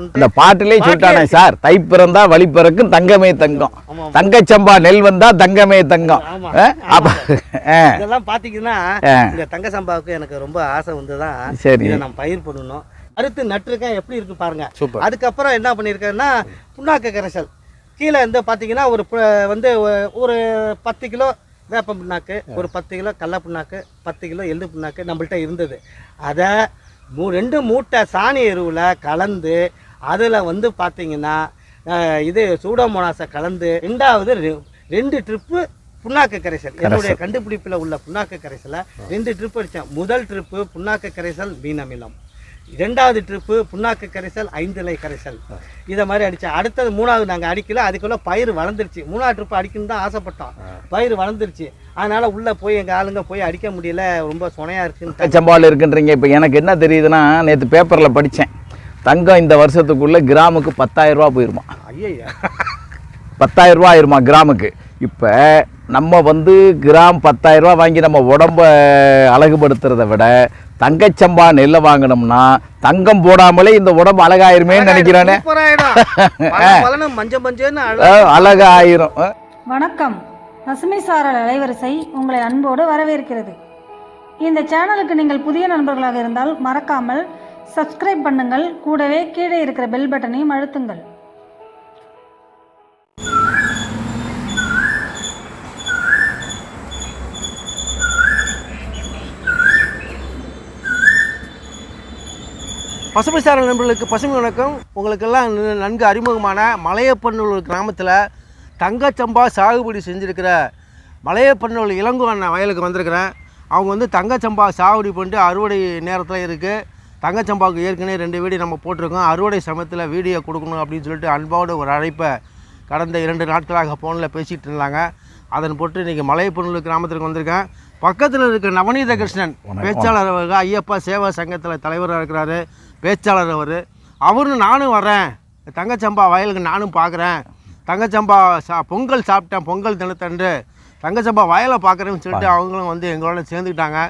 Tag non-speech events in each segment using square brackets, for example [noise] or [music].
அந்த பாட்டிலே சொல்லிட்டானே சார் தை பிறந்தா வழி பிறக்கும் தங்கமே தங்கம். தங்கச்சம்பா நெல் வந்தா தங்கமே தங்கம்? அப்ப இதெல்லாம் பாத்தீங்கன்னா. இந்த தங்க சம்பாவுக்கு எனக்கு ரொம்ப ஆசை வந்துதான். சரி. நான் பயிர் பண்ணணும். அறுத்து நட்டுருக்கேன் எப்படி இருக்கு பாருங்க. அதுக்கப்புறம் என்ன பண்ணியிருக்கேன்னா புண்ணாக்கு கரைசல். கீழே வந்து பார்த்தீங்கன்னா ஒரு வந்து ஒரு பத்து கிலோ வேப்ப புண்ணாக்கு ஒரு பத்து கிலோ கடல புண்ணாக்கு பத்து கிலோ எள்ளு புண்ணாக்கு நம்மள்ட்ட இருந்தது. அதை மூ ரெண்டு மூட்டை சாணி எருவில் கலந்து அதில் வந்து பார்த்தீங்கன்னா இது சூடோமோனாஸை கலந்து ரெண்டாவது ரெண்டு ட்ரிப்பு புண்ணாக்கு கரைசல். என்னுடைய கண்டுபிடிப்பில் உள்ள புண்ணாக்கு கரைசலை ரெண்டு ட்ரிப் அடித்தேன் முதல் ட்ரிப்பு புண்ணாக்கு கரைசல் மீன் அமிலம் இரண்டாவது ட்ரிப்பு புண்ணாக்கு கரைசல் ஐந்திலை கரைசல். இதை மாதிரி அடித்தேன் அடுத்தது மூணாவது நாங்கள் அடிக்கல அதுக்குள்ளே பயிர் வளர்ந்துருச்சு. மூணாவது ட்ரிப்பு அடிக்கணும்னு தான் ஆசைப்பட்டோம். பயிர் வளர்ந்துருச்சு. அதனால் உள்ளே போய் எங்கள் ஆளுங்க போய் அடிக்க முடியல. ரொம்ப சுனையாக இருக்குன்னு தங்கச்சம்பாவில் இருக்குன்றீங்க. இப்போ எனக்கு என்ன தெரியுதுன்னா நேற்று பேப்பரில் படித்தேன் தங்கம் இந்த வருஷத்துக்குள்ள கிராமுக்கு பத்தாயிரம் ரூபா போயிருமா? ஐயா பத்தாயிரம் ரூபா ஆயிருமா கிராமுக்கு? இப்போ நம்ம வந்து கிராம் பத்தாயிரம் ரூபா வாங்கி நம்ம உடம்ப அழகுபடுத்துறத விட தங்கச்சம்பா நெல்லை வாங்கினோம்னா தங்கம் போடாமலே இந்த உடம்பு அழகாயிருமே. நினைக்கிறானே. [laughs] அழகாயிரும். வணக்கம். பசுமை சாரல் அலைவரிசை உங்களை அன்போடு வரவேற்கிறது. இந்த சேனலுக்கு நீங்கள் புதிய நண்பர்களாக இருந்தால் மறக்காமல் சப்ஸ்கிரைப் பண்ணுங்கள். கூடவே கீழே இருக்கிற பெல் பட்டனையும் அழுத்துங்கள். பசுமை சாரல் நண்பர்களுக்கு பசுமை வணக்கம். உங்களுக்கெல்லாம் நன்கு அறிமுகமான மலையப்பன்னூர் கிராமத்தில் தங்கச்சம்பா சாகுபடி செஞ்சுருக்கிற மலையப்பன்னூர் இளங்கோ அண்ணன் வயலுக்கு வந்திருக்கிறேன். அவங்க வந்து தங்கச்சம்பா சாகுபடி பண்ணிட்டு அறுவடை நேரத்தில் இருக்குது தங்கச்சம்பாவுக்கு ஏற்கனவே ரெண்டு வீடியோ நம்ம போட்டிருக்கோம். அறுவடை சமயத்தில் வீடியோ கொடுக்கணும் அப்படின்னு சொல்லிட்டு அன்போடு ஒரு அழைப்பை கடந்த இரண்டு நாட்களாக ஃபோனில் பேசிகிட்டு இருந்தாங்க. அதன் போட்டு இன்றைக்கி மலையப்பன்னூர் கிராமத்திற்கு வந்திருக்கேன். பக்கத்தில் இருக்க நவநீத கிருஷ்ணன் பேச்சாளர் அவர்கள் ஐயப்பா சேவா சங்கத்தில் தலைவராக இருக்கிறாரு பேச்சாளர் அவர். அவரும் நானும் வரேன் தங்கச்சம்பா வயலுக்கு நானும் பார்க்குறேன் தங்கச்சம்பா சா பொங்கல் சாப்பிட்டேன் பொங்கல் தினத்தன்று தங்கச்சம்பா வயலை பார்க்குறேன்னு சொல்லிட்டு அவங்களும் வந்து எங்களோட சேர்ந்துக்கிட்டாங்க.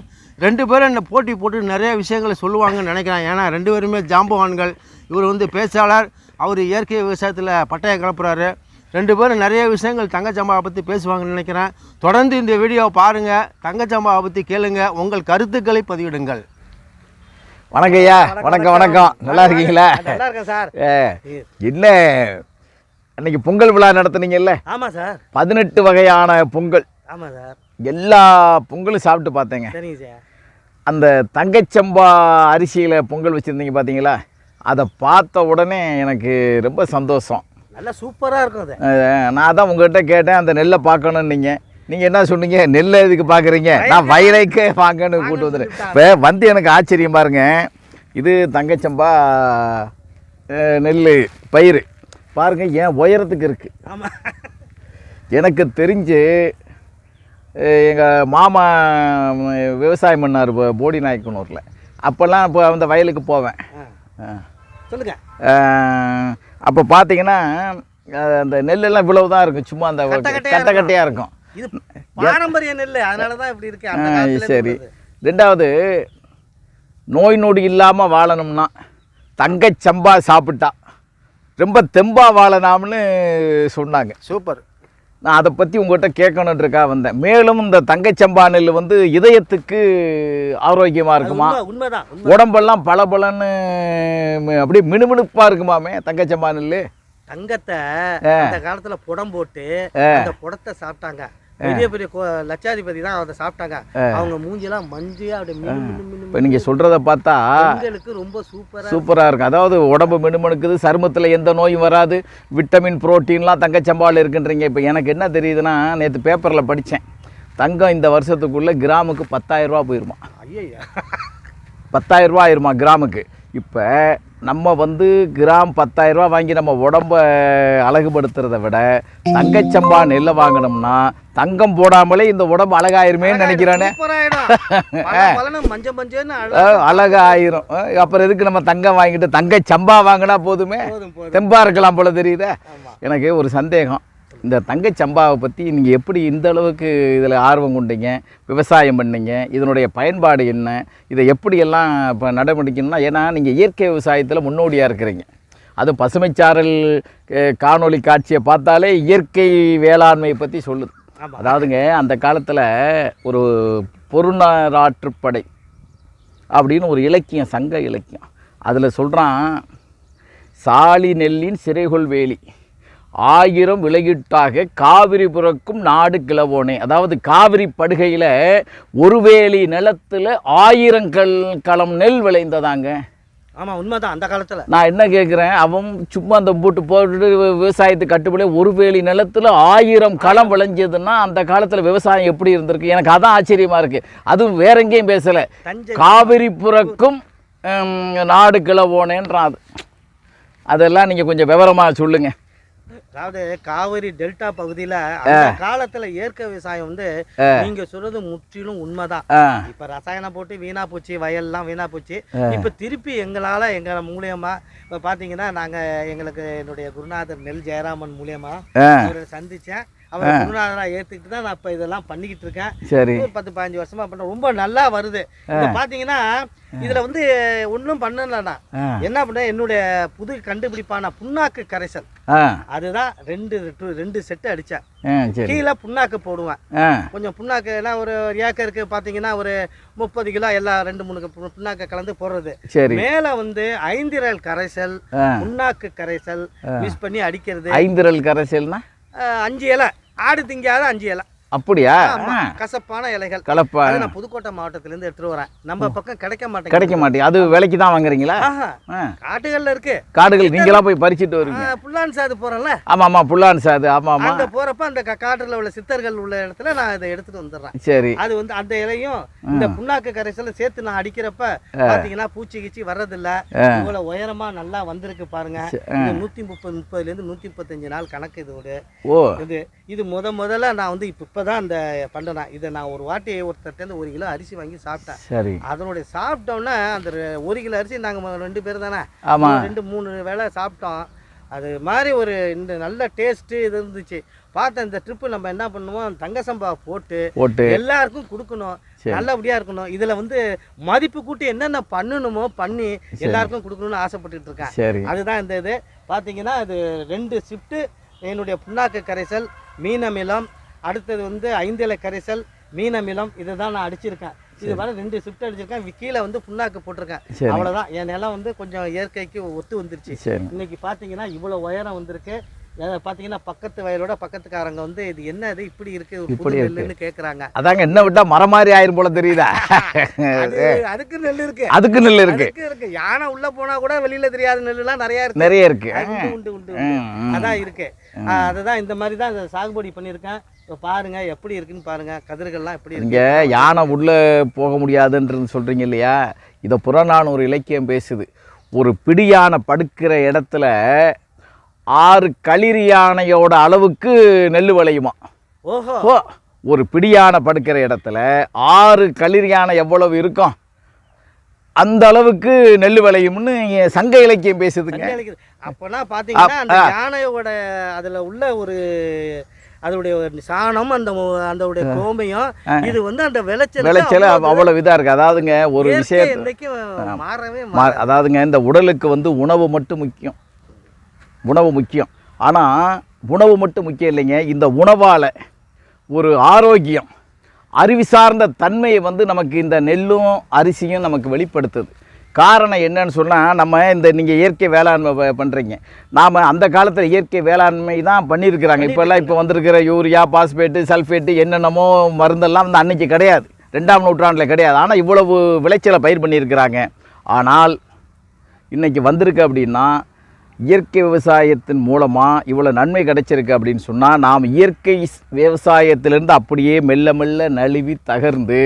ரெண்டு பேரும் என்ன போட்டி போட்டு நிறைய விஷயங்களை சொல்லுவாங்கன்னு நினைக்கிறேன். ஏன்னா ரெண்டு பேருமே ஜாம்பவான்கள். இவர் வந்து பேச்சாளர். அவர் இயற்கை விவசாயத்தில் பட்டையை கிளப்புறாரு ரெண்டு பேரும் நிறைய விஷயங்கள் தங்கச்சம்பாவை பற்றி பேசுவாங்கன்னு நினைக்கிறேன். தொடர்ந்து இந்த வீடியோவை பாருங்கள் தங்கச்சம்பாவை பற்றி கேளுங்க. உங்கள் கருத்துக்களை பதிவிடுங்கள். வணக்கம் ஐயா. வணக்கம் வணக்கம் நல்லா இருக்கீங்களா? நல்லா இருக்கேன் சார். என்ன அன்னைக்கு பொங்கல் விழா நடத்துனீங்கல்ல? ஆமாம் சார். பதினெட்டு வகையான பொங்கல். ஆமாம் சார். எல்லா பொங்கலும் சாப்பிட்டு பார்த்தேங்க. சரிங்க சார். அந்த தங்கச்சம்பா அரிசியில் பொங்கல் வச்சுருந்தீங்க பார்த்தீங்களா? அதை பார்த்த உடனே எனக்கு ரொம்ப சந்தோஷம். நல்லா சூப்பராக இருக்கும் அது. நான் தான் உங்கள்கிட்ட கேட்டேன் அந்த நெல்லை பார்க்கணும்னு நீங்கள் நீங்கள் என்ன சொன்னீங்க? நெல்லை எதுக்கு பார்க்குறீங்க? நான் வயலைக்கே பார்க்கன்னு கூட்டு வந்துடுறேன் இப்போ வந்து எனக்கு ஆச்சரியம் பாருங்க. இது தங்கச்சம்பா நெல் பயிர் பாருங்க ஏன் உயரத்துக்கு இருக்குது ஆமாம் எனக்கு தெரிஞ்சு எங்கள் மாமா விவசாயம் பண்ணார் இப்போ போடி நாயக்கனூரில். அப்போல்லாம் இப்போ அந்த வயலுக்கு போவேன். சொல்லுங்கள் அப்போ பார்த்தீங்கன்னா அந்த நெல்லெல்லாம் இவ்வளவு தான் இருக்கும். சும்மா அந்த கட்ட கட்டையா கட்ட கட்டையாக இருக்கும். இது பாரம்பரிய நெல் அதனால தான் இப்படி இருக்கு. சரி. ரெண்டாவது நோய் நொடி இல்லாமல் வாழணும்னா தங்கச்சம்பா சாப்பிட்டா ரொம்ப தெம்பா வாழலாம்னு சொன்னாங்க. சூப்பர். நான் அதை பற்றி உங்கள்கிட்ட கேட்கணுன்றக்கா வந்தேன். மேலும் இந்த தங்கச்சம்பா நெல் வந்து இதயத்துக்கு ஆரோக்கியமாக இருக்குமா? உண்மை- உண்மைதான் உண்மை. உடம்பெல்லாம் பளபளன்னு ம- அப்படியே மினுமினுப்பாக இருக்குமாமே தங்கச்சம்பா நெல் தங்கத்தை அந்த காலத்துல புடம் போட்டு அந்த புடத்தை சாப்பிட்டாங்க. பெரிய பெரிய லட்சாதிபதி தான் அதை சாப்பிட்டாங்க. அவங்க மூஞ்சிலாம் மஞ்சியா அப்படியே இப்போ நீங்கள் சொல்கிறத பார்த்தா ரொம்ப சூப்பரா சூப்பராக இருக்கும் அதாவது உடம்பு மினுமினுக்குது சருமத்தில் எந்த நோயும் வராது விட்டமின் புரோட்டீன்லாம் தங்கச்சம்பாவில் இருக்குன்றீங்க. இப்போ எனக்கு என்ன தெரியுதுன்னா நேற்று பேப்பரில் படித்தேன் தங்கம் இந்த வருஷத்துக்குள்ளே கிராமுக்கு பத்தாயிரம் ரூபா போயிருமா? ஐயா பத்தாயிரம் ரூபா ஆயிருமா கிராமுக்கு? இப்போ நம்ம வந்து கிராம் பத்தாயிரம் ரூபா வாங்கி நம்ம உடம்ப அழகுபடுத்துறத விட தங்கச்சம்பா நெல்லை வாங்கினோம்னா தங்கம் போடாமலே இந்த உடம்பு அழகாயிருமே நினைக்கிறானே. அழகாயிரும். [laughs] அப்புறம் எதுக்கு நம்ம தங்கம் வாங்கிட்டு தங்க சம்பா வாங்கினா போதுமே? தெம்பா இருக்கலாம் போல தெரியுதா. எனக்கு ஒரு சந்தேகம். இந்த தங்கச் சம்பாவை பற்றி நீங்கள் எப்படி இந்த அளவுக்கு இதில் ஆர்வம் கொண்டீங்க? விவசாயம் பண்ணீங்க? இதனுடைய பயன்பாடு என்ன? இதை எப்படியெல்லாம் இப்போ நடைமுடிக்கணும்னா ஏன்னா நீங்கள் இயற்கை விவசாயத்தில் முன்னோடியாக இருக்கிறீங்க. அது பசுமைச்சாரல் காணொளி காட்சியை பார்த்தாலே இயற்கை வேளாண்மையை பற்றி சொல்லுது. அதாவதுங்க அந்த காலத்தில் ஒரு பொருளாற்றுப்படை அப்படின்னு ஒரு இலக்கியம் சங்க இலக்கியம். அதில் சொல்கிறான் சாலி நெல்லின் சிறைகொள் வேலி. ஆயிரம் விலகிட்டாக காவிரி புறக்கும் நாடு கிளவோனே. அதாவது காவிரி படுகையில் ஒரு வேலி நிலத்தில் ஆயிரம் கல் களம் நெல் விளைந்ததாங்க. ஆமா உண்மைதான் அந்த காலத்துல. நான் என்ன கேட்குறேன் அவன் சும்மா அந்த பூட்டு போட்டு விவசாயத்துக்கு கட்டுப்படி ஒரு வேலி நிலத்தில் ஆயிரம் களம் விளைஞ்சதுன்னா அந்த காலத்தில் விவசாயம் எப்படி இருந்திருக்கு? எனக்கு அதான் ஆச்சரியமாக இருக்குது அதுவும் வேற எங்கேயும் பேசலை. காவிரி புறக்கும் நாடு கிளவோனேன்றான் அது. அதெல்லாம் நீங்கள் கொஞ்சம் விவரமாக சொல்லுங்க. அதாவது காவிரி டெல்டா பகுதியில அந்த காலத்துல இயற்கை விவசாயம் வந்து நீங்க சொல்றது முற்றிலும் உண்மைதான். இப்ப ரசாயனம் போட்டு வீணா போச்சு வயல்லாம் வீணா போச்சு. இப்ப திருப்பி எங்களால எங்க மூலியமா இப்ப பாத்தீங்கன்னா நாங்க எங்களுக்கு என்னுடைய குருநாதர் நெல் ஜெயராமன் மூலியமா சந்திச்சேன். அவரை குருநாதரா ஏத்துக்கிட்டு தான் நான் இப்ப இதெல்லாம் பண்ணிக்கிட்டு இருக்கேன். சரி. பத்து பதினஞ்சு வருஷமா பண்றேன் ரொம்ப நல்லா வருது. இது பாத்தீங்கன்னா இதுல வந்து ஒன்றும் பண்ணலண்ணா என்ன பண்ணேன் என்னுடைய புது கண்டுபிடிப்பான புண்ணாக்கு கரைசல். அதுதான் ரெண்டு ரெண்டு செட்டு அடிச்சேன். கீழே புண்ணாக்கு போடுவேன். கொஞ்சம் புண்ணாக்கு எல்லாம் ஒரு ஏக்கருக்கு பார்த்தீங்கன்னா ஒரு முப்பது கிலோ எல்லாம் ரெண்டு மூணு புண்ணாக்கு கலந்து போடுறது. மேலே வந்து ஐந்திரல் கரைசல் புண்ணாக்கு கரைசல் மிக்ஸ் பண்ணி அடிக்கிறது. ஐந்திரல் கரைசல்னா? அஞ்சு இலை. ஆடு திங்காத அஞ்சு இலை. அப்படியா? ஆமா, கசப்பான இலைகள். கலப்பா நான் புதுக்கோட்டை மாவட்டத்துல இருந்து எடுத்துட்டு வரேன். நம்ம பக்கம் கிடைக்க மாட்டேங்குது. கிடைக்க மாட்டேங்குது. அது விலைக்கு தான் வாங்குறீங்களா? காட்டுகள்ல இருக்கு. காடுகள் நீங்களா போய் பறிச்சுட்டு வருவீங்க. புல்லான் சாது போறேன்ல. ஆமாம் ஆமாம் புல்லான் சாது. ஆமாம் ஆமாம் அங்க போறப்ப அந்த கா- காட்டுல உள்ள சித்தர்கள் உள்ள இடத்துல நான் இதை எடுத்துட்டு வந்துடுறேன். சரி. அது வந்து அந்த இலையும் இந்த புண்ணாக்கு கரைசல சேர்த்து நான் அடிக்கிறப்ப பாத்தீங்கன்னா பூச்சி கீச்சி வர்றதில்ல. இவ்வளவு உயரமா நல்லா வந்திருக்கு பாருங்க. இது நூத்தி முப்பது முப்பதுல இருந்து நூத்தி முப்பத்தஞ்சு நாள் கணக்கு இதோட ஓ. இது இது முத முதல்ல நான் வந்து இப்ப இப்பதான் அந்த பண்றேன் இதை நான் ஒரு வாட்டி ஒருத்தர்ட்ட இருந்து ஒரு கிலோ அரிசி வாங்கி சாப்பிட்டேன். சரி. அதனுடைய சாப்பிட்டோன்னே அந்த ஒரு கிலோ அரிசி நாங்க மொ- ரெண்டு பேர் தானே? ஆமா. ஒரு ரெண்டு மூணு வேளை சாப்பிட்டோம். அது மாதிரி ஒரு இந்த நல்ல டேஸ்ட்டு இது இருந்துச்சு. பார்த்தேன் இந்த ட்ரிப்பு நம்ம என்ன பண்ணுவோம்? தங்க சம்பா போட்டு எல்லாருக்கும் கொடுக்கணும். நல்லபடியா இருக்கணும். இதுல வந்து மதிப்பு கூட்டி என்னென்ன பண்ணணுமோ பண்ணி எல்லாருக்கும் கொடுக்கணும்னு ஆசைப்பட்டுட்டு இருக்கேன். அதுதான் இந்த இது. பார்த்தீங்கன்னா இது ரெண்டு ஷிஃப்ட்டு என்னுடைய புண்ணாக்கு கரைசல் மீன் அமிலம் அடுத்தது வந்து ஐந்திலை கரைசல் மீன் அமிலம் இதை தான் நான் அடிச்சிருக்கேன். இது வர ரெண்டு ஷிஃப்ட் அடிச்சிருக்கேன். கீழே வந்து புண்ணாக்கு போட்டிருக்கேன். சரி. அவ்வளவுதான். என் நிலம் வந்து கொஞ்சம் இயற்கைக்கு ஒத்து வந்துருச்சு. இன்னைக்கு பார்த்தீங்கன்னா இவ்வளோ உயரம் வந்திருக்கு. அஹ் பார்த்தீங்கன்னா பக்கத்து வயலோட பக்கத்துக்காரங்க வந்து இது என்ன இது இப்படி இருக்கு ஒரு புது நெல்லுன்னு கேட்குறாங்க அதாங்க என்ன விட்டா மரம் மாதிரி ஆயிரும் போல தெரியுதா? [laughs] அது அதுக்கு நெல் இருக்கு. அதுக்கு நெல் இருக்கு. இருக்கு. யானை உள்ள போனா கூட வெளியில தெரியாத நெல்லுலாம் நிறைய இருக்கு. நிறைய இருக்கு. உண்டு உண்டு. அதான் இருக்கு. அதுதான் இந்த மாதிரி தான் சாகுபடி பண்ணியிருக்கேன். இப்போ பாருங்க எப்படி இருக்குன்னு பாருங்க. கதிர்கள்லாம் எப்படி இருக்கு? யானை உள்ள போக முடியாதுன்றது சொல்றீங்க இல்லையா? இதை புறநானூறு இலக்கியம் பேசுது. ஒரு பிடி யானை படுக்கிற இடத்துல ஆறு களிர் யானையோட அளவுக்கு நெல் விளையுமா? ஓஹோ. ஒரு பிடி யானை படுக்கிற இடத்துல ஆறு களிர் யானை எவ்வளவு இருக்கும்? அந்த அளவுக்கு நெல் விளையும்னு சங்க இலக்கியம் பேசுதுங்க. அப்போனா பாத்தீங்கன்னா அந்த யானையோட அதுல உள்ள ஒரு அதோடைய சாணம் அந்த அதோடைய கோமையும் இது வந்து அந்த விளைச்சல் விளைச்சல் அவ்- அவ்வளவு இதா இருக்கு. அதாவதுங்க ஒரு என்னைக்கும் மாறவே அதாவதுங்க இந்த உடலுக்கு வந்து உணவு மட்டும் முக்கியம். உணவு முக்கியம். ஆனால் உணவு மட்டும் முக்கியம் இல்லைங்க. இந்த உணவால் ஒரு ஆரோக்கியம் அறிவு சார்ந்த தன்மையை வந்து நமக்கு இந்த நெல்லும் அரிசியும் நமக்கு வெளிப்படுத்துது. காரணம் என்னன்னு சொன்னால் நம்ம இந்த நீங்கள் இயற்கை வேளாண்மை பண்ணுறீங்க நாம் அந்த காலத்தில் இயற்கை வேளாண்மை தான் பண்ணியிருக்கிறாங்க இப்போல்லாம் இப்போ வந்திருக்கிற யூரியா பாஸ்பேட்டு சல்ஃபேட்டு என்னென்னமோ மருந்தெல்லாம் வந்து அன்னைக்கு கிடையாது. ரெண்டாம் நூற்றாண்டில் கிடையாது. ஆனால் இவ்வளவு விளைச்சலை பயிர் பண்ணியிருக்கிறாங்க. ஆனால் இன்னைக்கு வந்திருக்கு அப்படின்னா இயற்கை விவசாயத்தின் மூலமாக இவ்வளோ நன்மை கிடைச்சிருக்கு அப்படின்னு சொன்னால் நாம் இயற்கை விவசாயத்திலிருந்து அப்படியே மெல்ல மெல்ல நழுவி தகர்ந்து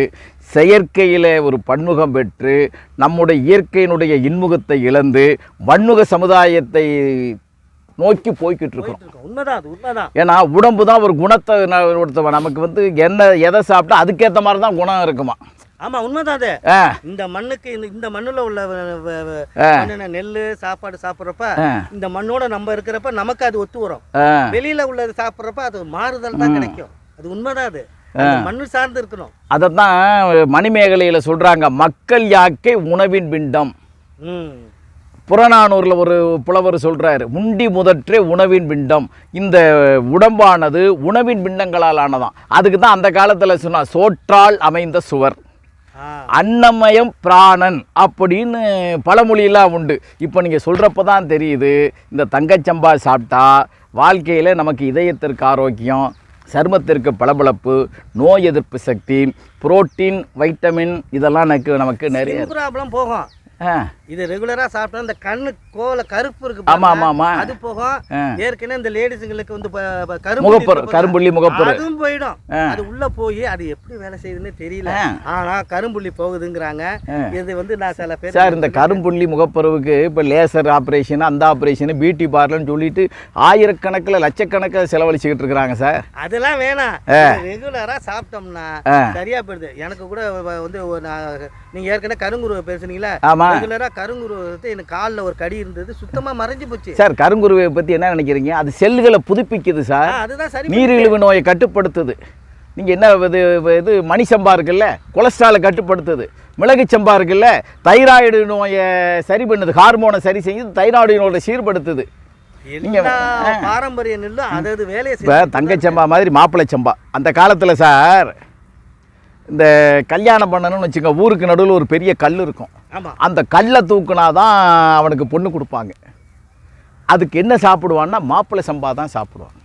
செயற்கையில் ஒரு பன்முகம் பெற்று நம்முடைய இயற்கையினுடைய இன்முகத்தை இழந்து வன்முக சமுதாயத்தை நோக்கி போய்கிட்டு இருக்கோம். உண்மைதான் ஏன்னா உடம்பு தான் ஒரு குணத்தை ஒருத்தவன் நமக்கு வந்து என்ன எதை சாப்பிட்டா அதுக்கேற்ற மாதிரி தான் குணம் இருக்குமா? ஆமா உண்மைதான் அது. இந்த மண்ணுக்கு இந்த மண்ணுல உள்ள நெல்லு சாப்பாடு சாப்பிட்றப்ப. இந்த மண்ணோட நம்ம இருக்கிறப்ப நமக்கு அது ஒத்து வரும். வெளியில உள்ளது சாப்பிட்றப்ப அது மாறுதல் தான் கிடைக்கும். அது உண்மைதான் அது. மண்ணு சார்ந்து இருக்கணும். அதைத்தான் மணிமேகலையில் சொல்கிறாங்க மக்கள் யாக்கை உணவின் பிண்டம். புறநானூரில் ஒரு புலவர் சொல்றாரு முண்டி முதற்றே உணவின் பிண்டம். இந்த உடம்பானது உணவின் பிண்டங்களால் ஆனதாம். அதுக்கு தான் அந்த காலத்தில் சொன்னா சோற்றால் அமைந்த சுவர். அன்னமயம் பிராணன் அப்படின்னு பழமொழியெல்லாம் உண்டு. இப்போ நீங்கள் சொல்கிறப்ப தான் தெரியுது. இந்த தங்கச்சம்பா சாப்பிட்டா வாழ்க்கையில் நமக்கு இதயத்திற்கு ஆரோக்கியம் சருமத்திற்கு பளபளப்பு நோய் எதிர்ப்பு சக்தி புரோட்டீன் வைட்டமின் இதெல்லாம் எனக்கு நமக்கு நிறைய ப்ராப்ளம் போகும். ஆ. இது ரெகுலரா சாப்பிட்டா இந்த கண்ணு கோல கருப்பு இருக்கு ஆமா, ஆமா, ஆமா. அது போகும். ஏற்கனவே இந்த லேடிஸுங்களுக்கு வந்து ப- ப- கரும்புள்ளி முகப்பொரு அதுவும் போயிடும். அது உள்ள போய் அது எப்படி வேலை செய்யுதுன்னு தெரியல. ஆனா கரும்புள்ளி போகுதுங்கிறாங்க. இது வந்து நான் சில பேர் சார் இந்த கரும்புள்ளி முகப்பருவுக்கு இப்போ லேசர் ஆப்ரேஷன் அந்த ஆப்ரேஷன் பியூட்டி பார்லர்னு சொல்லிட்டு ஆயிரக்கணக்கில் லட்சக்கணக்கில் செலவழிச்சுக்கிட்டு இருக்கிறாங்க சார் அதெல்லாம் வேணாம் ரெகுலரா சாப்பிட்டோம்னா. சரியா போயிடுது எனக்கு கூட வந்து நீங்க ஏற்கனவே கருங்குருவை பேசுனீங்களா ரெகுலரா கருங்குருவை வந்து எனக்கு காலில் ஒரு கடி இருந்தது சுத்தமா மறைஞ்சு போச்சு. சார் கருங்குருவை பற்றி என்ன நினைக்கிறீங்க? அது செல்லுகளை புதுப்பிக்குது சார். அதுதான் சரி நீரிழிவு நோயை கட்டுப்படுத்துது. நீங்கள் என்ன இது இது மணி சம்பா இருக்குல்ல கொலஸ்ட்ராலை கட்டுப்படுத்துது. மிளகு சம்பா இருக்குல்ல தைராய்டு நோயை சரி பண்ணுது ஹார்மோனை சரி செய்யுது தைராய்டு நோயை சீர்படுத்துது. பாரம்பரிய நெல்லும் அதாவது வேலையை இப்போ தங்கச்சம்பா மாதிரி மாப்பிள்ளை சம்பா. அந்த காலத்தில் சார் இந்த கல்யாணம் பண்ணணும்னு வச்சுங்க ஊருக்கு நடுவில் ஒரு பெரிய கல் இருக்கும். அந்த கல்லை தூக்குனா தான் அவனுக்கு பொண்ணு கொடுப்பாங்க. அதுக்கு என்ன சாப்பிடுவான்னா மாப்பிள்ளை சம்பா தான் சாப்பிடுவான்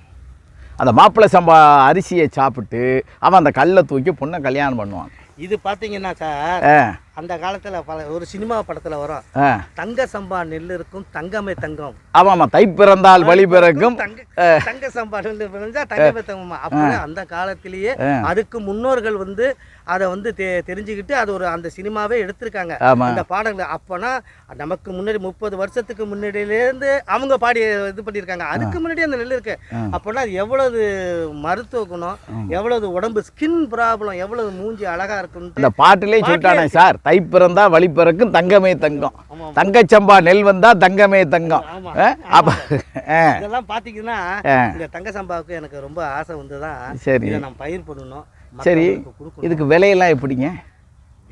அந்த மாப்பிள்ளை சம்பா அரிசியை சாப்பிட்டு அவன் அந்த கல்லை தூக்கி பொண்ணை கல்யாணம் பண்ணுவான். இது பாத்தீங்கன்னா சார் ஆ. அந்த காலத்துல பல ஒரு சினிமா படத்துல வரும். தங்க சம்பா நெல் இருக்கும் தங்கமே தங்கம். ஆமாம் ஆமாம் தை பிறந்தால் வழி பிறக்கும் தங்க தங்க சம்பா நெல் விளைஞ்சா தங்கமே தங்கமா அந்த காலத்திலேயே. அதுக்கு முன்னோர்கள் வந்து அதை வந்து தெ- தெரிஞ்சுக்கிட்டு அது ஒரு அந்த சினிமாவே எடுத்திருக்காங்க. அந்த பாடல்கள் அப்போனா நமக்கு முன்னாடி முப்பது வருஷத்துக்கு முன்னாடியிலேருந்து அவங்க பாடி இது பண்ணியிருக்காங்க. அதுக்கு முன்னாடி அந்த நெல் இருக்கு. அப்போனா அது எவ்வளவு மருத்துவ குணம் எவ்வளவு உடம்பு ஸ்கின் ப்ராப்ளம் எவ்வளவு மூஞ்சி அழகா இருக்குன்ட்டு அந்த பாட்டிலே சொல்லிட்டானே சார். தை பிறந்தா வழி பிறக்கும் தங்கமே தங்கம். தங்கச்சம்பா நெல் வந்தா தங்கமே தங்கம்? அப்ப இதெல்லாம் பாத்தீங்கன்னா. இந்த தங்க சம்பாவுக்கு எனக்கு ரொம்ப ஆசை வந்துதான் சரி. இதை நான் பயிர் பண்ணணும். சரி. இதுக்கு விலையெல்லாம் எப்படிங்க?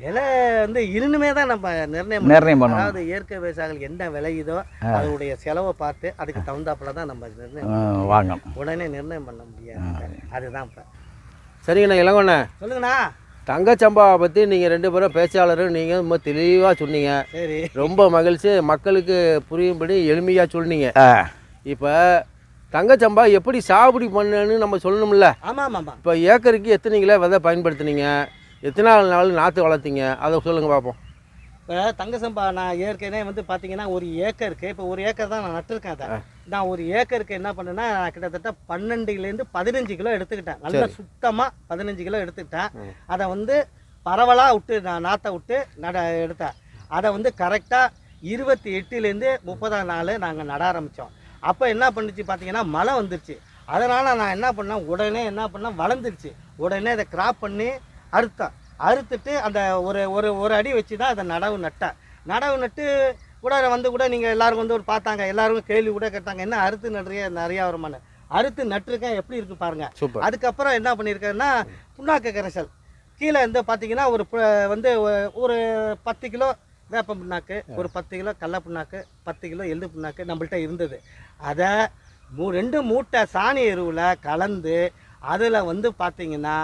விலை வந்து இனிமே தான் நம்ம நிர்ணயம் நிர்ணயம் பண்ணணும். அதாவது இயற்கை விவசாயிகள் என்ன விளையுதோ அதனுடைய செலவை பார்த்து அதுக்கு தகுந்தாப்புல தான் நம்ம நிர்ணயம் வாங்கணும் உடனே நிர்ணயம் பண்ண முடியாது. அதுதான் இப்போ. சரிங்கண்ணா இளங்கண்ணா. சொல்லுங்கண்ணா. தங்கச்சம்பாவை பற்றி நீங்கள் ரெண்டு பேரும் பேச்சாளரும் நீங்கள் ரொம்ப தெளிவாக சொன்னீங்க. சரி. ரொம்ப மகிழ்ச்சி. மக்களுக்கு புரியும்படி எளிமையாக சொன்னீங்க இப்போ தங்கச்சம்பா எப்படி சாகுபடி பண்ணணும்னு நம்ம சொல்லணும்ல. ஆமா ஆமா ஆமா இப்போ ஏக்கருக்கு எத்தனை கிலோ விதை பயன்படுத்துனீங்க? எத்தனை நாள் நாள் நாற்று வளர்த்தீங்க? அதை சொல்லுங்கள் பார்ப்போம் இப்போ தங்க சம்பா நான் ஏற்கனவே வந்து பார்த்தீங்கன்னா ஒரு ஏக்கருக்கு இப்போ ஒரு ஏக்கர் தான் நான் நட்டிருக்கேன் அதை. நான் ஒரு ஏக்கருக்கு என்ன பண்ணேன்னா நான் கிட்டத்தட்ட பன்னெண்டுலேருந்து பதினஞ்சு கிலோ எடுத்துக்கிட்டேன். நல்லா சுத்தமாக பதினஞ்சு கிலோ எடுத்துக்கிட்டேன். அதை வந்து பரவலாக விட்டு நான் நாற்றை விட்டு நட எடுத்தேன். அதை வந்து கரெக்டாக இருபத்தி எட்டுலேருந்து முப்பதாம் நாள் நாங்கள் நட ஆரம்பித்தோம் அப்போ என்ன பண்ணுச்சு பார்த்தீங்கன்னா மழை வந்துருச்சு. அதனால் நான் என்ன பண்ணேன் உடனே என்ன பண்ணேன் வளர்ந்துருச்சு. உடனே அதை கிராப் பண்ணி அறுத்தேன். அறுத்துட்டு அந்த ஒரு ஒரு ஒரு அடி வச்சு தான் அதை நடவு நட்டேன் நடவு நட்டு கூட வந்து கூட நீங்கள் எல்லாரும் வந்து ஒரு பார்த்தாங்க எல்லாரும் கேள்வி கூட கேட்டாங்க என்ன அறுத்து நடுறிய? நிறையா வருமானு அறுத்து நட்டிருக்கேன் எப்படி இருக்கு பாருங்க. சூப்பர். அதுக்கப்புறம் என்ன பண்ணியிருக்கேன்னா புண்ணாக்கு கரைசல். கீழே வந்து பார்த்தீங்கன்னா ஒரு வந்து ஒரு பத்து கிலோ வேப்ப புண்ணாக்கு ஒரு பத்து கிலோ கடல புண்ணாக்கு பத்து கிலோ எள்ளு புண்ணாக்கு நம்மள்ட்ட இருந்தது. அதை மூ ரெண்டு மூட்டை சாணி எருவில் கலந்து அதில் வந்து பார்த்தீங்கன்னா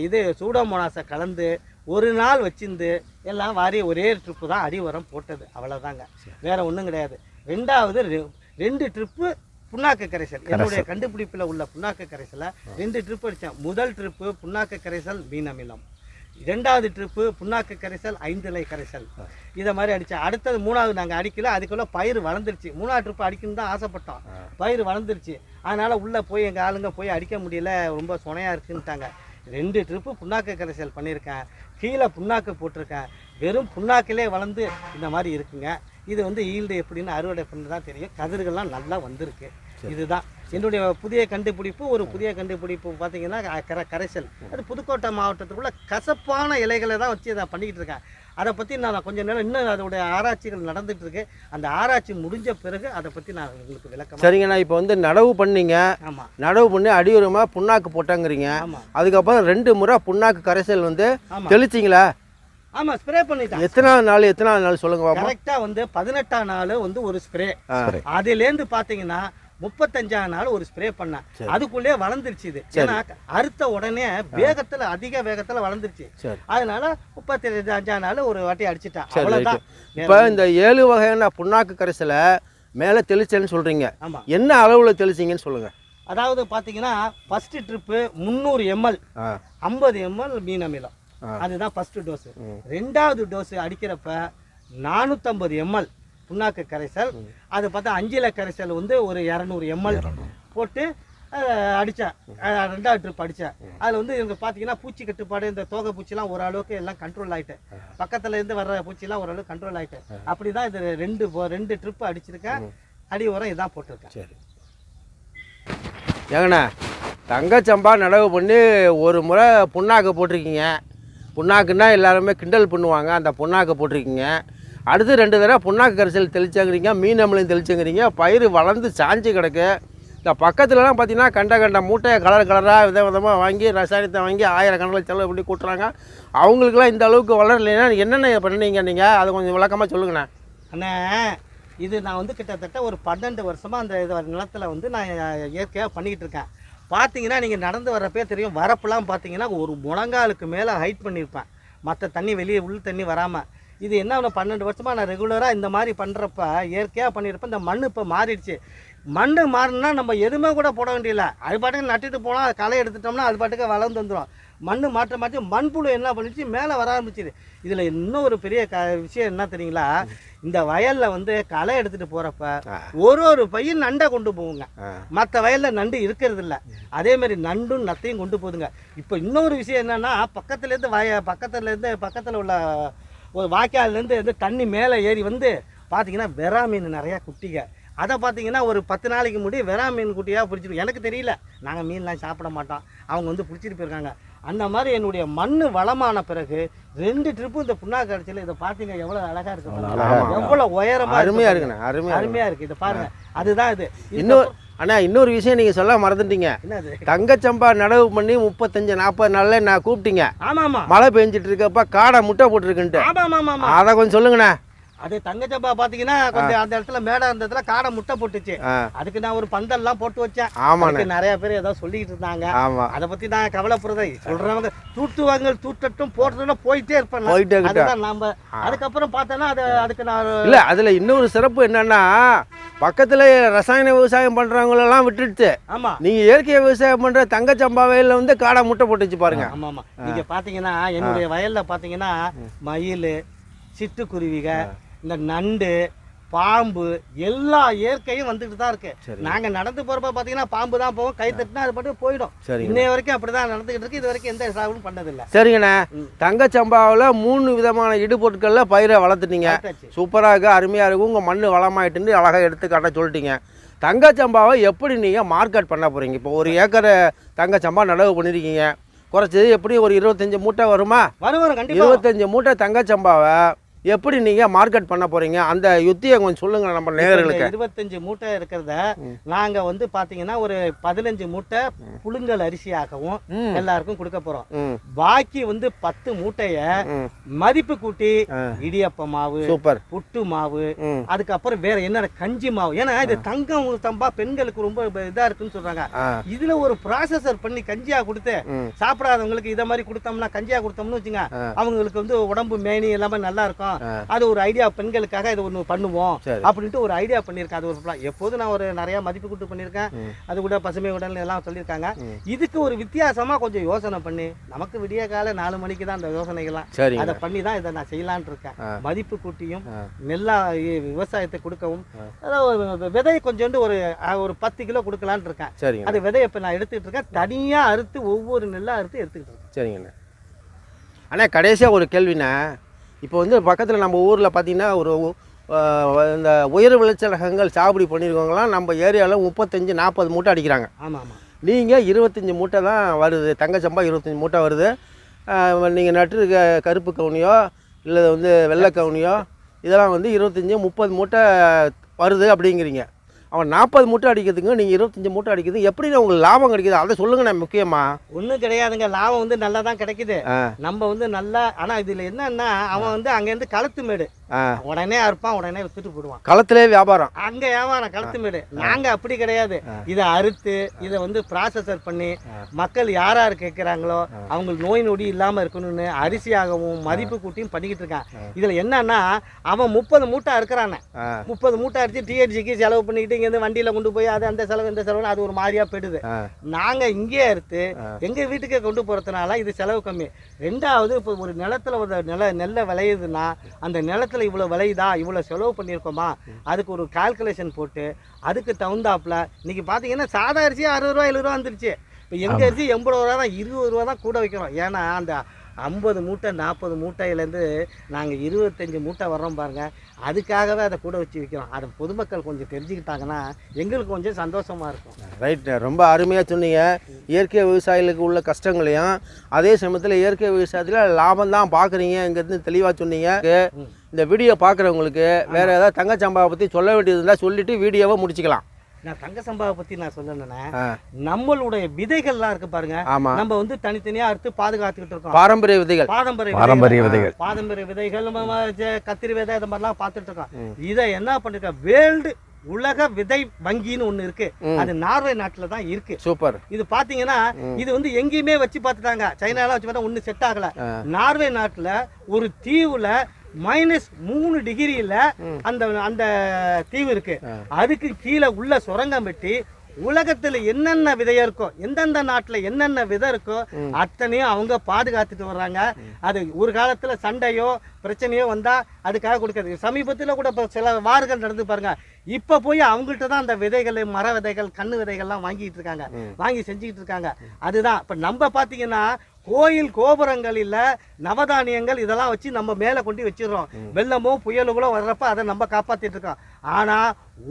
இது சூடோமோனாஸை கலந்து ஒரு நாள் வச்சிருந்து எல்லாம் வாரி ஒரே ட்ரிப்பு தான் அடி உரம் போட்டது அவ்வளோதாங்க வேற ஒன்றும் கிடையாது. ரெண்டாவது ரெ- ரெண்டு ட்ரிப்பு புண்ணாக்கு கரைசல். என்னுடைய கண்டுபிடிப்பில் உள்ள புண்ணாக்கு கரைசலை ரெண்டு ட்ரிப் அடித்தேன் முதல் ட்ரிப்பு புண்ணாக்கு கரைசல் மீன் அமிலம் இரண்டாவது ட்ரிப்பு புண்ணாக்கு கரைசல் ஐந்திலை கரைசல். இதை மாதிரி அடித்தேன் அடுத்தது மூணாவது நாங்கள் அடிக்கல. அதுக்குள்ளே பயிர் வளர்ந்துருச்சு. மூணாவது ட்ரிப்பு அடிக்கணும்னு தான் ஆசைப்பட்டோம். பயிர் வளர்ந்துருச்சு. அதனால் உள்ளே போய் எங்கள் ஆளுங்க போய் அடிக்க முடியல. ரொம்ப சுனையாக இருக்குன்ட்டாங்க. ரெண்டு ட்ரிப்பு புண்ணாக்கு கரைசல் பண்ணியிருக்கேன். கீழே புண்ணாக்கு போட்டிருக்கேன். வெறும் புண்ணாக்கிலே வளர்ந்து இந்த மாதிரி இருக்குங்க. இது வந்து ஈல்டு எப்படின்னு அறுவடை பண்ணி தான் தெரியும். கதிர்கள்லாம் நல்லா வந்திருக்கு. இதுதான். என்னுடைய புதிய கண்டுபிடிப்பு ஒரு புதிய கண்டுபிடிப்பு பார்த்தீங்கன்னா கர கரைசல். அது புதுக்கோட்டை மாவட்டத்துக்குள்ள கசப்பான இலைகளை தான் வச்சு அதை பண்ணிக்கிட்டு இருக்கேன். அதை பற்றி நான் கொஞ்ச நேரம் இன்னும் அதோடைய ஆராய்ச்சிகள் நடந்துட்டு இருக்கு. அந்த ஆராய்ச்சி முடிஞ்ச பிறகு அதை பற்றி நான் உங்களுக்கு விளக்கம் சரிங்கண்ணா இப்போ வந்து நடவு பண்ணீங்க. ஆமாம் நடவு பண்ணி அடியுரமாக புண்ணாக்கு போட்டாங்கிறீங்க. ஆமாம் அதுக்கப்புறம் ரெண்டு முறை புண்ணாக்கு கரைசல் வந்து ஆமாம் தெளிச்சிங்களா? ஆமா ஸ்ப்ரே பண்ணிட்டான் எத்தனாவது நாள் எத்தனாவது நாள் சொல்லுங்க பாப்போம். கரெக்டா வந்து பதினெட்டாம் நாள் வந்து ஒரு ஸ்ப்ரே. அதுலேருந்து பாத்தீங்கன்னா முப்பத்தஞ்சாம் நாள் ஒரு ஸ்ப்ரே பண்ணேன் அதுக்குள்ளே வளர்ந்துருச்சு இது. ஏன்னா அறுத்த உடனே வேகத்துல அதிக வேகத்துல வளர்ந்துருச்சு. அதனால முப்பத்தி அஞ்சாம் நாள் ஒரு வாட்டி அடிச்சிட்டான். அவ்வளவுதான். இப்போ இந்த ஏழு வகையான புண்ணாக்கு கரைசலை மேலே தெளிச்சேன்னு சொல்கிறீங்க ஆமா. என்ன அளவில் தெளிச்சிங்கன்னு சொல்லுங்கள் அதாவது பாத்தீங்கன்னா ஃபர்ஸ்ட் ட்ரிப்பு முந்நூறு எம்எல். ஐம்பது எம்எல் மீன் அமிலம். அதுதான் ஃபர்ஸ்ட் டோஸ் ரெண்டாவது டோஸ் அடிக்கிறப்ப நானூற்றம்பது எம்எல். புண்ணாக்கு கரைசல். அது பார்த்தா அஞ்சில கரைசல் வந்து ஒரு இரநூறு எம்எல் போட்டு அடித்தேன் ரெண்டாவது ட்ரிப் அடித்தேன் அதில் வந்து எனக்கு பார்த்தீங்கன்னா பூச்சி கட்டுப்பாடு இந்த தோகை பூச்சிலாம் ஓரளவுக்கு எல்லாம் கண்ட்ரோல் ஆகிட்டு பக்கத்துல இருந்து வர்ற பூச்சிலாம் ஓரளவுக்கு கண்ட்ரோல் ஆகிட்டு அப்படி தான் இது ரெண்டு ரெண்டு ட்ரிப்பு அடிச்சிருக்கேன். அடி உரம் இதான் போட்டிருக்கேன். சரி. ஏங்கண்ணா தங்கச்சம்பா நடவு பண்ணி ஒரு முறை புண்ணாக்கு போட்டிருக்கீங்க. புண்ணாக்குன்னா எல்லாருமே கிண்டல் பண்ணுவாங்க. அந்த புண்ணாக்கு போட்டிருக்கீங்க. அடுத்து ரெண்டு தடவை புண்ணாக்கு கரைசல் தெளிச்சங்கிறீங்க மீன் அமிலம் தெளிச்சங்கிறீங்க பயிர் வளர்ந்து சாஞ்சு கிடக்கு. இந்த பக்கத்துலலாம் பார்த்தீங்கன்னா கண்ட கண்ட மூட்டையை கலர் கலராக வித விதமாக வாங்கி ரசாயனத்தை வாங்கி ஆயிரக்கணக்கில் செலவு பண்ணி கூட்டுறாங்க. அவங்களுக்குலாம் இந்த அளவுக்கு வளரலைன்னா என்னென்ன பண்ணீங்க நீங்கள் அதை கொஞ்சம் விளக்கமாக சொல்லுங்கண்ணே. அண்ணே இது நான் வந்து கிட்டத்தட்ட ஒரு பன்னெண்டு வருஷமாக அந்த இது நிலத்தில் வந்து நான் இயற்கையாக பண்ணிக்கிட்டு இருக்கேன். பார்த்தீங்கன்னா நீங்கள் நடந்து வரப்பே தெரியும் வரப்புலாம் பார்த்தீங்கன்னா ஒரு முழங்காலுக்கு மேலே ஹைட் பண்ணியிருப்பேன். மற்ற தண்ணி வெளியே உள் தண்ணி வராமல் இது என்ன ஆகுனா, பன்னெண்டு வருஷமாக நான் ரெகுலராக இந்த மாதிரி பண்ணுறப்ப இயற்கையாக பண்ணியிருப்பேன் இந்த மண் இப்போ மாறிடுச்சு. மண் மாறினா நம்ம எதுவுமே கூட போட வேண்டியதில்லை. அது பாட்டுக்கு நட்டுட்டு போனால் அது களை எடுத்துட்டோம்னா அது பாட்டுக்கு வளர்ந்து வந்துடும் மண் மாற்ற மாற்றி மண்புழு என்ன பண்ணிச்சு மேலே வர ஆரம்பிச்சிது. இதில் இன்னும் ஒரு பெரிய க விஷயம் என்ன தெரியுங்களா? இந்த வயலில் வந்து களை எடுத்துகிட்டு போகிறப்ப ஒரு ஒரு பையன் நண்டை கொண்டு போகுங்க. மற்ற வயலில் நண்டு இருக்கிறது இல்ல அதே மாதிரி நண்டும் நத்தையும் கொண்டு போகுதுங்க. இப்போ இன்னொரு விஷயம் என்னன்னா பக்கத்துலேருந்து வய பக்கத்துலேருந்து பக்கத்தில் உள்ள ஒரு வாய்க்கால்லேருந்து வந்து தண்ணி மேலே ஏறி வந்து பார்த்திங்கன்னா வெறா மீன் நிறையா குட்டிங்க அதை பார்த்தீங்கன்னா ஒரு பத்து நாளைக்கு முன்னாடி வெறா மீன் குட்டியாக பிடிச்சிருக்கு எனக்கு தெரியல. நாங்கள் மீன்லாம் சாப்பிட மாட்டோம். அவங்க வந்து பிடிச்சிட்டு போயிருக்காங்க. அந்த மாதிரி என்னுடைய மண் வளமான பிறகு ரெண்டு ட்ரிப்பும் இந்த புண்ணாக்கு அடிச்சல இதை பார்த்தீங்க எவ்வளோ அழகாக இருக்கு. எவ்வளோ உயரமா அருமையாக இருக்கு இருக்குண்ணா அருமையாக அருமையா இருக்கு. இதை பாருங்க. அதுதான் இது. இன்னொரு அண்ணா இன்னொரு விஷயம் நீங்கள் சொல்ல மறந்துட்டீங்க. தங்கச்சம்பா நடவு பண்ணி முப்பத்தஞ்சு நாற்பது நாளில் நான் கூப்பிட்டீங்க. மழை பெஞ்சிட்டு இருக்கப்ப காடை முட்டை போட்டிருக்குன்ட்டு. அதை கொஞ்சம் சொல்லுங்கண்ணே. அது தங்கச்சப்பா பாத்தீங்கன்னா கொஞ்சம் அந்த இடத்துல மேடை அந்த இடத்துல காடை முட்டை போட்டுச்சு. அதுக்கு நான் ஒரு பந்தல்லாம் போட்டு வச்சேன். அதுக்கு நிறைய பேர் ஏதோ சொல்லிக்கிட்டு இருந்தாங்க. ஆமாம் அதை பத்தி நான் கவலைப்படுறதை சொல்றவங்க தூட்டுவாங்க தூட்டட்டும் போட்டட்டும் போயிட்டே இருப்பேன். போயிட்டே. அதுதான் நாம. அதுக்கப்புறம் பார்த்தோன்னா அது அதுக்கு நான் இல்லை அதில் இன்னொரு சிறப்பு என்னன்னா பக்கத்தில் ரசாயன விவசாயம் பண்ணுறவங்களெல்லாம் விட்டுடுச்சு. ஆமா. நீங்கள் இயற்கை விவசாயம் பண்ணுற தங்கச்சம்பா வயலில் வந்து காடை முட்டை போட்டுச்சு பாருங்க. ஆமா ஆமா. நீங்க பாத்தீங்கன்னா என்னுடைய வயல்ல பாத்தீங்கன்னா மயில் சிட்டுக்குருவிக இந்த நண்டு பாம்பு எல்லா இயற்கையும் வந்துட்டு தான் இருக்கு. நாங்க நடந்து போறப்ப பாத்தீங்கன்னா பாம்பு தான் போகும் கை தட்டினா அது பாட்டு போயிடும். இன்னைய வரைக்கும் அப்படிதான் நடந்துகிட்டு இருக்கு இது வரைக்கும் எந்த சாகுபடியும் பண்ணதில்லை. சரிங்கண்ணே. ம். தங்கச்சம்பாவில் மூணு விதமான இடுபொருட்களில் பயிரை வளர்த்துட்டீங்க. சூப்பராக இருக்கு அருமையாக இருக்கும் உங்கள் மண் வளமாயிட்டுன்னு அழகாக எடுத்து காட்ட சொல்லிட்டீங்க. தங்கச்சம்பாவை எப்படி நீங்கள் மார்க்கெட் பண்ண போகிறீங்க இப்போ ஒரு ஏக்கர் தங்கச்சம்பா நடவு பண்ணியிருக்கீங்க குறைச்சது எப்படி ஒரு இருபத்தஞ்சி மூட்டை வருமா? வரும். இருபத்தஞ்சி மூட்டை தங்கச்சம்பாவை எப்படி நீங்கள் மார்க்கெட் பண்ண போகிறீங்க அந்த யுத்தியை கொஞ்சம் சொல்லுங்கள் நம்ம நேயர்களுக்கு. இந்த இருபத்தஞ்சு மூட்டை இருக்கிறத நாங்க வந்து பாத்தீங்கன்னா ஒரு பதினஞ்சு மூட்டை புழுங்கல் அரிசியாகவும். எல்லாருக்கும் கொடுக்க போறோம். ம். பாக்கி வந்து பத்து மூட்டைய மதிப்பு கூட்டி. இடியப்ப மாவு சூப்பர். புட்டு மாவு அதுக்கப்புறம் வேற என்ன கஞ்சி மாவு? ஏன்னா இது தங்கம் தம்பா பெண்களுக்கு ரொம்ப இப்ப இதா இருக்குன்னு சொல்றாங்க. ஆ. இதுல ஒரு ப்ராசஸர் பண்ணி கஞ்சியா கொடுத்து சாப்பிடாதவங்களுக்கு இத மாதிரி கொடுத்தோம்னா கஞ்சியா கொடுத்தோம்னு வச்சுங்க. அவங்களுக்கு வந்து உடம்பு மேனி எல்லாமே நல்லா இருக்கும். ஆ. அது ஒரு ஐடியா பெண்களுக்காக இது ஒன்று பண்ணுவோம். அப்படின்ட்டு ஒரு ஐடியா பண்ணியிருக்கேன் அது ஒரு. எப்போதும் நான் ஒரு நிறைய மதிப்பு கூட்டு பண்ணியிருக்கேன். அது கூட பசுமை உடல் எல்லாம் சொல்லியிருக்காங்க. இதுக்கு ஒரு வித்தியாசமா கொஞ்சம் யோசனை பண்ணி நமக்கு விடிய காலை நாலு மணிக்கு தான் அந்த யோசனைகள்லாம். அதை பண்ணி தான் இதை நான் செய்யலான்னு இருக்கேன். மதிப்பு கூட்டியும். நெல்லா விவசாயத்தை கொடுக்கவும். அதாவது விதையை கொஞ்சோண்டு ஒரு ஒரு பத்து கிலோ கொடுக்கலான்னு இருக்கேன். அது விதையை இப்போ நான் எடுத்துக்கிட்டு இருக்கேன். தனியா அறுத்து ஒவ்வொரு நெல்லா அறுத்து எடுத்துக்கிட்டு இருக்கேன். சரிங்கண்ணே அண்ணா கடைசியாக ஒரு கேள்விண்ணே. இப்போ வந்து பக்கத்தில் நம்ம ஊரில் பார்த்தீங்கன்னா ஒரு இந்த உயர் விளைச்சல் ரகங்கள் சாகுபடி பண்ணியிருக்கவங்களாம் நம்ம ஏரியாவில் முப்பத்தஞ்சு நாற்பது மூட்டை அடிக்கிறாங்க. ஆமா ஆமா நீங்கள் இருபத்தஞ்சி மூட்டை தான் வருது. தங்கச்சம்பா இருபத்தஞ்சி மூட்டை வருது. நீங்கள் நட்டுருக்க கருப்பு கவுனியோ இல்லை வந்து வெள்ளை கவுனியோ இதெல்லாம் வந்து இருபத்தஞ்சி முப்பது மூட்டை வருது அப்படிங்கிறீங்க. அவன் நாற்பது மூட்டை அடிக்கிறதுங்க நீங்கள் இருபத்தஞ்சி மூட்டை அடிக்கிறது எப்படி உங்களுக்கு லாபம் கிடைக்குது? அதை சொல்லுங்கண்ணே முக்கியமாக ஒன்றும் கிடையாதுங்க. லாபம் வந்து நல்லா தான் கிடைக்குது. நம்ம வந்து நல்லா ஆனால் இதில் என்னன்னா அவன் வந்து அங்கேருந்து களத்து மேடு. உடனே அறுப்பான் உடனே வித்துட்டு போடுவான். களத்திலே வியாபாரம். அங்க வியாபாரம் களத்து மேடு. நாங்க அப்படி கிடையாது. இதை அறுத்து இதை வந்து ப்ராசஸர் பண்ணி மக்கள் யார் யார் கேட்குறாங்களோ அவங்களுக்கு நோய் நொடி இல்லாம இருக்கணும்னு அரிசியாகவும் மதிப்பு கூட்டியும் பண்ணிக்கிட்டு இருக்கான். இதுல என்னன்னா அவன் முப்பது மூட்டை அறுக்கிறானே. முப்பது மூட்டை அரிசி டிஹெச்சிக்கு செலவு பண்ணிக்கிட்டு இங்கேருந்து வண்டியில கொண்டு போய் அது அந்த செலவு இந்த செலவுன்னு அது ஒரு மாதிரியா போயிடுது. நாங்க இங்கேயே அறுத்து எங்க வீட்டுக்கே கொண்டு போறதுனால இது செலவு கம்மி. ரெண்டாவது இப்போ ஒரு நிலத்துல ஒரு நில நெல்லை விளையுதுன்னா அந்த நிலத்துல இவ்வளவு விளையுதா இவ்வளவு செலவு பண்ணியிருக்கோமா? அதுக்கு ஒரு கால்குலேஷன் போட்டு அதுக்கு தகுந்தாப்புல இன்னைக்கு பாத்தீங்கன்னா சாதா அரிசி அறுபது ரூபா எழுபது ரூபா வந்துருச்சு. இப்போ எங்க அரிசி எண்பது ரூபா தான் இருபது ரூபா தான் கூட வைக்கிறோம். ஏன்னா அந்த ஐம்பது மூட்டை நாற்பது மூட்டையிலேருந்து நாங்கள் இருபத்தஞ்சி மூட்டை வர்றோம் பாருங்க. அதுக்காகவே அதை கூட வச்சு விற்கிறோம் அதை பொதுமக்கள் கொஞ்சம் தெரிஞ்சுக்கிட்டாங்கன்னா எங்களுக்கு கொஞ்சம் சந்தோஷமா இருக்கும். ரைட்டு ரொம்ப அருமையாக சொன்னீங்க. இயற்கை விவசாயிகளுக்கு உள்ள கஷ்டங்களையும் அதே சமயத்தில் இயற்கை விவசாயத்தில் லாபம் தான் பார்க்குறீங்கங்கிறது தெளிவாக சொன்னீங்க. இந்த வீடியோ பார்க்குறவங்களுக்கு வேறு ஏதாவது தங்கச்சம்பாவை பற்றி சொல்ல வேண்டியது இருந்தால் சொல்லிவிட்டு வீடியோவை முடிச்சுக்கலாம். நான் தங்க சம்பாவை பற்றி நான் சொல்லணும்னா நம்மளுடைய விதைகள்லாம் இருக்கு பாருங்க. நம்ம வந்து தனித்தனியா அறுத்து பாதுகாத்துக்கிட்டு இருக்கோம். பாரம்பரிய விதைகள். பாரம்பரிய பாரம்பரிய விதைகள். பாரம்பரிய விதைகள் கத்திரி விதை இந்த மாதிரிலாம் பார்த்துட்டு இருக்கோம். இதை என்ன பண்ணிருக்க வேர்ல்டு உலக விதை வங்கின்னு ஒண்ணு இருக்கு. அது நார்வே நாட்டுல தான் இருக்கு. சூப்பர். இது பாத்தீங்கன்னா இது வந்து எங்கேயுமே வச்சு பார்த்துட்டாங்க. சைனால வச்சு பார்த்தா ஒன்றும் செட் ஆகல. நார்வே நாட்டுல ஒரு தீவுல மைனஸ் மூணு டிகிரியில அந்த அந்த தீவு இருக்கு. அதுக்கு கீழே உள்ள சுரங்கம் வெட்டி உலகத்துல என்னென்ன விதையா இருக்கோ எந்தெந்த நாட்டுல என்னென்ன விதை இருக்கோ அத்தனையும் அவங்க பாதுகாத்துட்டு வர்றாங்க. அது ஒரு காலத்துல சண்டையோ பிரச்சனையோ வந்தா அதுக்காக கொடுக்கறது. சமீபத்துல கூட இப்ப சில வார்கள் நடந்து பாருங்க. இப்ப போய் அவங்கள்ட்ட தான் அந்த விதைகள் மர விதைகள் கண்ணு விதைகள்லாம் வாங்கிட்டு இருக்காங்க. வாங்கி செஞ்சுக்கிட்டு இருக்காங்க. அதுதான். இப்ப நம்ம பாத்தீங்கன்னா கோயில் கோபுரங்களில் நவதானியங்கள் இதெல்லாம் வச்சு நம்ம மேலே கொண்டு வச்சிடுறோம். வெள்ளமோ புயலுகளோ வர்றப்ப அதை நம்ம காப்பாத்திட்டு இருக்கோம். ஆனா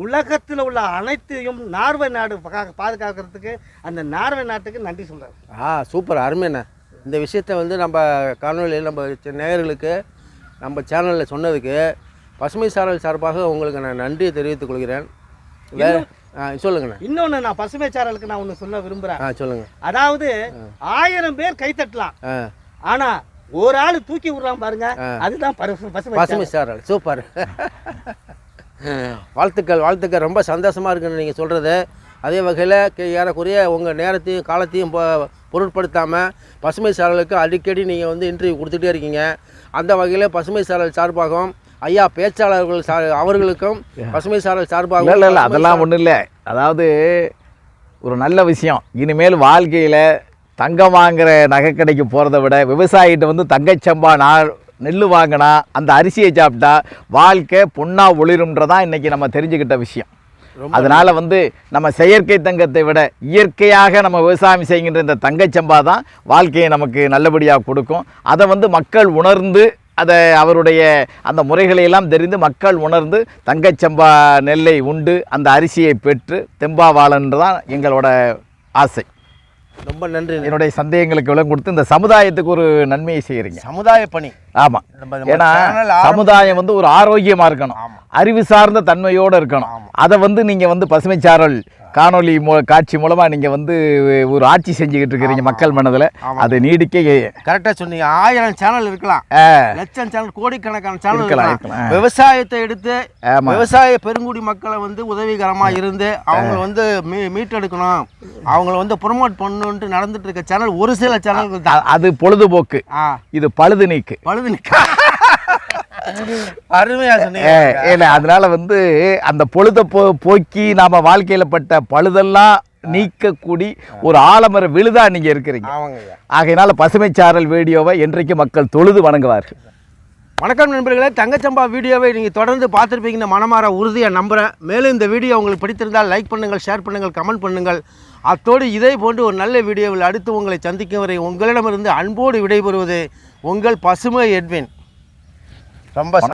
உலகத்துல உள்ள அனைத்தையும் நார்வே நாடு பாதுகாக்கிறதுக்கு அந்த நார்வே நாட்டுக்கு நன்றி சொல்றேன். ஆ சூப்பர். அருமைண்ணே. இந்த விஷயத்தை வந்து நம்ம காணொலியில் நம்ம நேயர்களுக்கு நம்ம சேனலில் சொன்னதுக்கு பசுமை சாரல் சார்பாக உங்களுக்கு நான் நன்றியை தெரிவித்துக் கொள்கிறேன். வேறு சொல்லுங்கண்ணே. இன்னொன்னு நான் பசுமை சாரலுக்கு நான் ஒண்ணு சொல்ல விரும்புறேன். ஆ சொல்லுங்கள் அதாவது ஆயிரம் பேர் கை தட்டலாம். ஆ. ஆனா ஒரு ஆள் தூக்கி விடுறான் பாருங்க அதுதான் பசுமை பசுமை சாரல் சூப்பர். வாழ்த்துக்கள் வாழ்த்துக்கள். ரொம்ப சந்தோஷமாக இருக்குன்னு நீங்கள் சொல்கிறது அதே வகையில் ஏறக்குறைய உங்கள் நேரத்தையும் காலத்தையும் பொருட்படுத்தாமல் பசுமை சாரலுக்கு அடிக்கடி நீங்கள் வந்து இன்டர்வியூ கொடுத்துட்டே இருக்கீங்க. அந்த வகையில் பசுமை சாரல் சார்பாகவும் ஐயா பேச்சாளர்கள் சா அவர்களுக்கும் பசுமை சாரல் சார்பாகவும் இல்லை இல்லை அதெல்லாம் ஒன்றும் இல்லை. அதாவது ஒரு நல்ல விஷயம். இனிமேல் வாழ்க்கையில் தங்கம் வாங்குற நகைக்கடைக்கு போகிறத விட விவசாயிகிட்ட வந்து தங்கச்சம்பா நா நெல் வாங்கினா அந்த அரிசியை சாப்பிட்டா வாழ்க்கை பொண்ணா ஒளிரும்ன்றதான் இன்னைக்கு நம்ம தெரிஞ்சுக்கிட்ட விஷயம். அதனால வந்து நம்ம செயற்கை தங்கத்தை விட இயற்கையாக நம்ம விவசாயம் செய்கின்ற இந்த தங்கச்சம்பா தான் வாழ்க்கையை நமக்கு நல்லபடியாக கொடுக்கும். அதை வந்து மக்கள் உணர்ந்து அதை அவருடைய அந்த முறைகளை எல்லாம் தெரிந்து மக்கள் உணர்ந்து தங்கச்சம்பா நெல்லை உண்டு அந்த அரிசியை பெற்று தெம்பா வாழன்று தான் எங்களோட ஆசை. ரொம்ப நன்றி என்னுடைய சந்தேகங்களுக்கு விளக்கம் கொடுத்து இந்த சமுதாயத்துக்கு ஒரு நன்மையை செய்கிறீங்க. சமுதாய பணி. ஆமாம் ஏன்னா சமுதாயம் வந்து ஒரு ஆரோக்கியமா இருக்கணும். அறிவு சார்ந்த தன்மையோட இருக்கணும். அதை வந்து நீங்க வந்து பசுமைச்சாரல் காணொளி மூ காட்சி மூலமா நீங்க வந்து ஒரு ஆட்சி செஞ்சுக்கிட்டு இருக்கிறீங்க மக்கள் மனதுல. அது நீடிக்க கரெக்டாக சொன்னீங்க. ஆயிரம் சேனல் இருக்கலாம். லட்சம் சேனல் கோடிக்கணக்கான சேனல் இருக்கலாம். விவசாயத்தை எடுத்து. விவசாய பெருங்குடி மக்களை வந்து உதவிகரமா இருந்து அவங்கள வந்து மீ மீட்டெடுக்கணும். அவங்கள வந்து ப்ரொமோட் பண்ணணுன்ட்டு நடந்துட்டு இருக்க சேனல் ஒரு சில அ- அது பொழுதுபோக்கு. இது பழுது நீக்கு. பழுது நிக்க அருமையா சொன்னீங்க. அதனால வந்து அந்த பொழுத போ போக்கி நாம வாழ்க்கையில பட்ட பழுதெல்லாம் நீக்கக்கூடி ஒரு ஆலமர விழுதா நீங்க இருக்கிறீங்க. ஆகையினால பசுமைச்சாரல் வீடியோவை என்றைக்கு மக்கள் தொழுது வணங்குவார்கள். வணக்கம் நண்பர்களே தங்கச்சம்பா வீடியோவை நீங்கள் தொடர்ந்து பார்த்துருப்பீங்கன்னு மனமாற உறுதியாக நம்புகிறேன் மேலும் இந்த வீடியோ உங்களுக்கு பிடித்திருந்தால் லைக் பண்ணுங்கள் ஷேர் பண்ணுங்கள் கமெண்ட் பண்ணுங்கள். அத்தோடு இதே போன்று ஒரு நல்ல வீடியோவில் அடுத்து உங்களை சந்திக்கும் வரை உங்களிடமிருந்து அன்போடு விடைபெறுவது உங்கள் பசுமை எட்வின். ரொம்ப